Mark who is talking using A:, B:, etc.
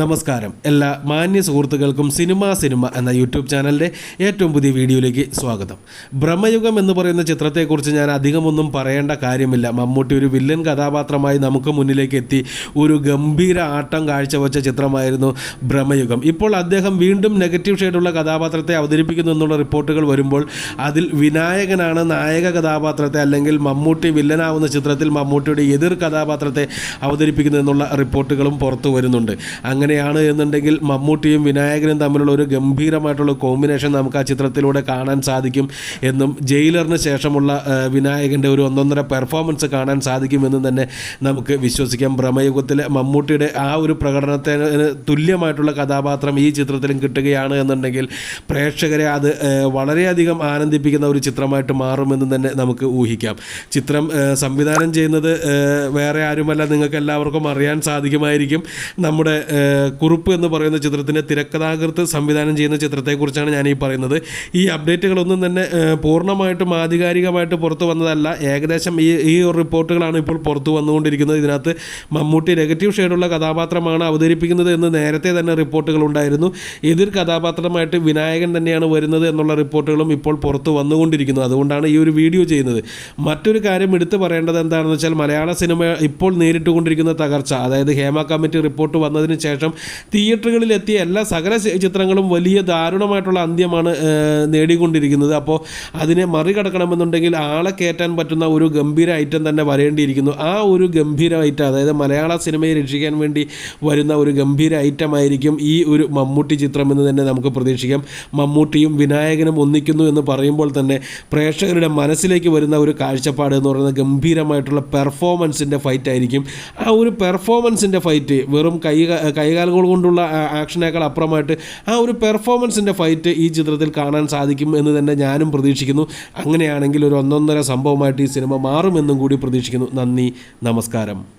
A: നമസ്കാരം. എല്ലാ മാന്യ സുഹൃത്തുക്കൾക്കും സിനിമ സിനിമ എന്ന യൂട്യൂബ് ചാനലിന്റെ ഏറ്റവും പുതിയ വീഡിയോയിലേക്ക് സ്വാഗതം. ബ്രഹ്മയുഗം എന്ന് പറയുന്ന ചിത്രത്തെക്കുറിച്ച് ഞാൻ അധികമൊന്നും പറയേണ്ട കാര്യമില്ല. മമ്മൂട്ടി ഒരു വില്ലൻ കഥാപാത്രമായി നമുക്ക് മുന്നിലേക്ക് എത്തി ഒരു ഗംഭീര ആട്ടം കാഴ്ചവെച്ച ചിത്രമായിരുന്നു ബ്രഹ്മയുഗം. ഇപ്പോൾ അദ്ദേഹം വീണ്ടും നെഗറ്റീവ് ഷെയ്ഡുള്ള കഥാപാത്രത്തെ അവതരിപ്പിക്കുന്നു എന്നുള്ള റിപ്പോർട്ടുകൾ വരുമ്പോൾ അതിൽ വിനായകനാണ് നായക കഥാപാത്രത്തെ അല്ലെങ്കിൽ മമ്മൂട്ടി വില്ലനാവുന്ന ചിത്രത്തിൽ മമ്മൂട്ടിയുടെ എതിർ കഥാപാത്രത്തെ അവതരിപ്പിക്കുന്നു എന്നുള്ള റിപ്പോർട്ടുകളും പുറത്തു വരുന്നുണ്ട്. അങ്ങനെയാണ് എന്നുണ്ടെങ്കിൽ മമ്മൂട്ടിയും വിനായകനും തമ്മിലുള്ള ഒരു ഗംഭീരമായിട്ടുള്ള കോമ്പിനേഷൻ നമുക്ക് ആ ചിത്രത്തിലൂടെ കാണാൻ സാധിക്കും എന്നും ജയിലറിന് ശേഷമുള്ള വിനായകന്റെ ഒരു ഒന്നൊന്നര പെർഫോമൻസ് കാണാൻ സാധിക്കുമെന്നും തന്നെ നമുക്ക് വിശ്വസിക്കാം. ബ്രഹ്മയുഗത്തിലെ മമ്മൂട്ടിയുടെ ആ ഒരു പ്രകടനത്തിന് തുല്യമായിട്ടുള്ള കഥാപാത്രം ഈ ചിത്രത്തിലും കിട്ടുകയാണ് എന്നുണ്ടെങ്കിൽ പ്രേക്ഷകരെ അത് വളരെയധികം ആനന്ദിപ്പിക്കുന്ന ഒരു ചിത്രമായിട്ട് മാറുമെന്ന് തന്നെ നമുക്ക് ഊഹിക്കാം. ചിത്രം സംവിധാനം ചെയ്യുന്നത് വേറെ ആരുമല്ല. നിങ്ങൾക്ക് എല്ലാവർക്കും അറിയാൻ സാധിക്കുമായിരിക്കും. നമ്മുടെ കുറുപ്പ് എന്ന് പറയുന്ന ചിത്രത്തിന്റെ തിരക്കഥാകൃത്ത് സംവിധാനം ചെയ്യുന്ന ചിത്രത്തെക്കുറിച്ചാണ് ഞാൻ ഈ പറയുന്നത്. ഈ അപ്ഡേറ്റുകളൊന്നും തന്നെ പൂർണമായിട്ടും ആധികാരികമായിട്ട് പുറത്തു വന്നതല്ല. ഏകദേശം ഈ ഈ റിപ്പോർട്ടുകളാണ് ഇപ്പോൾ പുറത്തു വന്നുകൊണ്ടിരിക്കുന്നത്. ഇതിനകത്ത് മമ്മൂട്ടി നെഗറ്റീവ് ഷെയ്ഡുള്ള കഥാപാത്രമാണ് അവതരിപ്പിക്കുന്നത് എന്ന് നേരത്തെ തന്നെ റിപ്പോർട്ടുകൾ ഉണ്ടായിരുന്നു. എതിർ കഥാപാത്രമായിട്ട് വിനായകൻ തന്നെയാണ് വരുന്നത് എന്നുള്ള റിപ്പോർട്ടുകളും ഇപ്പോൾ പുറത്തു വന്നുകൊണ്ടിരിക്കുന്നു. അതുകൊണ്ടാണ് ഈ ഒരു വീഡിയോ ചെയ്യുന്നത്. മറ്റൊരു കാര്യം എടുത്തു പറയേണ്ടത് എന്താണെന്ന് വെച്ചാൽ മലയാള സിനിമ ഇപ്പോൾ നേരിട്ടുകൊണ്ടിരിക്കുന്ന തകർച്ച. അതായത് ഹേമ കമ്മിറ്റി റിപ്പോർട്ട് വന്നതിന് ശേഷം തിയേറ്ററുകളിൽ എത്തിയ എല്ലാ സകല ചിത്രങ്ങളും വലിയ ദാരുണമായിട്ടുള്ള അന്ത്യമാണ് നേടിക്കൊണ്ടിരിക്കുന്നത്. അപ്പോൾ അതിനെ മറികടക്കണമെന്നുണ്ടെങ്കിൽ ആളെ കയറ്റാൻ പറ്റുന്ന ഒരു ഗംഭീര ഐറ്റം തന്നെ വരേണ്ടിയിരിക്കുന്നു. ആ ഒരു ഗംഭീര ഐറ്റം അതായത് മലയാള സിനിമയെ രക്ഷിക്കാൻ വേണ്ടി വരുന്ന ഒരു ഗംഭീര ഐറ്റം ആയിരിക്കും ഈ ഒരു മമ്മൂട്ടി ചിത്രം എന്ന് തന്നെ നമുക്ക് പ്രതീക്ഷിക്കാം. മമ്മൂട്ടിയും വിനായകനും ഒന്നിക്കുന്നു എന്ന് പറയുമ്പോൾ തന്നെ പ്രേക്ഷകരുടെ മനസ്സിലേക്ക് വരുന്ന ഒരു കാഴ്ചപ്പാട് എന്ന് പറയുന്നത് ഗംഭീരമായിട്ടുള്ള പെർഫോമൻസിന്റെ ഫൈറ്റ് ആയിരിക്കും. ആ ഒരു പെർഫോമൻസിന്റെ ഫൈറ്റ് വെറും കൈ കൈകാലുകൾ കൊണ്ടുള്ള ആക്ഷനേക്കാൾ അപ്പുറമായിട്ട് ആ ഒരു പെർഫോമൻസിന്റെ ഫൈറ്റ് ഈ ചിത്രത്തിൽ കാണാൻ സാധിക്കും എന്ന് തന്നെ ഞാനും പ്രതീക്ഷിക്കുന്നു. അങ്ങനെയാണെങ്കിൽ ഒരു ഒന്നൊന്നര സംഭവമായിട്ട് ഈ സിനിമ മാറുമെന്നും കൂടി പ്രതീക്ഷിക്കുന്നു. നന്ദി നമസ്കാരം.